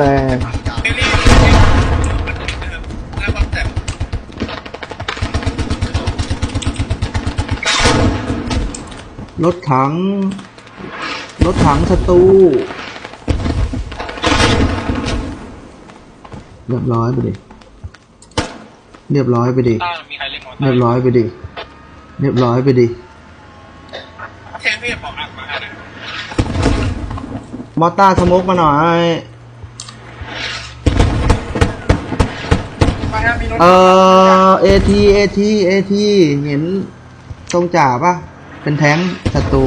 อเรียกหน้าปั๊มแต่รถถัง รถถังศัตรูเรียบร้อยไปดิ เรียบร้อยไปดิต้ามีใครเล่นมอเตอเรียบร์ร้อยไปดิ เรียบร้อยไปดิแค่พี่บอกอักมาให้นะมอต้าสโมกมาหน่อย มาฮะมีรถเอ่อเอทีเอทีเอทีเห็นตรงจ่าปะเป็นแท้งศัตรู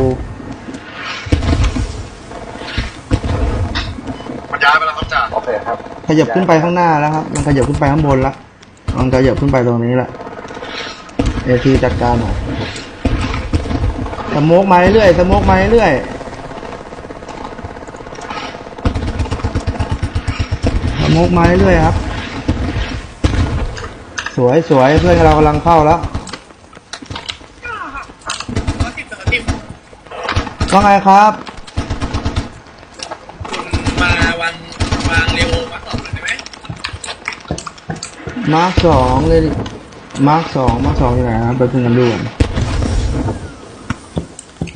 มันย้ายไปแล้วครับจ่าโอเคครับขยับขึ้นไปข้างหน้าแล้วครับ มันขยับขึ้นไปข้างบนละมันขยับขึ้นไปตรงนี้ละเอทีจัดการหน่อยสโมกมาเรื่อยๆสโมกมาเรื่อยๆสโมกมาเรื่อยๆครับ สวยสวยเพื่อนเรากำลังเข้าแล้วรถติดรถติดว่าไงครับ คุณมาวันวางเร็วมาสอบเลยได้ไหมมาร์คสองเลยดิมาร์คสองมาร์คสองอยู่ไหนครับไปเพิ่งกันดูก่อน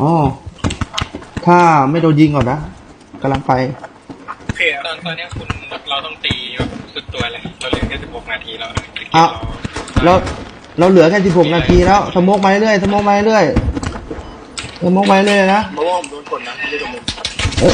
อ๋อถ้าไม่โดนยิงก่อนนะกำลังไปโอเคตอนตอนนี้คุณเราต้องตีแบบสุดตัวเลยเราเหลือแค่16นาทีแล้วอะ เราเราเหลือแค่สิบหกนาทีแล้วสโมกมาเรื่อยสโมกมาเรื่อยสโมกมาเรื่อยนะเพราะว่าผมโดนกดนะไม่ได้โดนมุมเอ้ย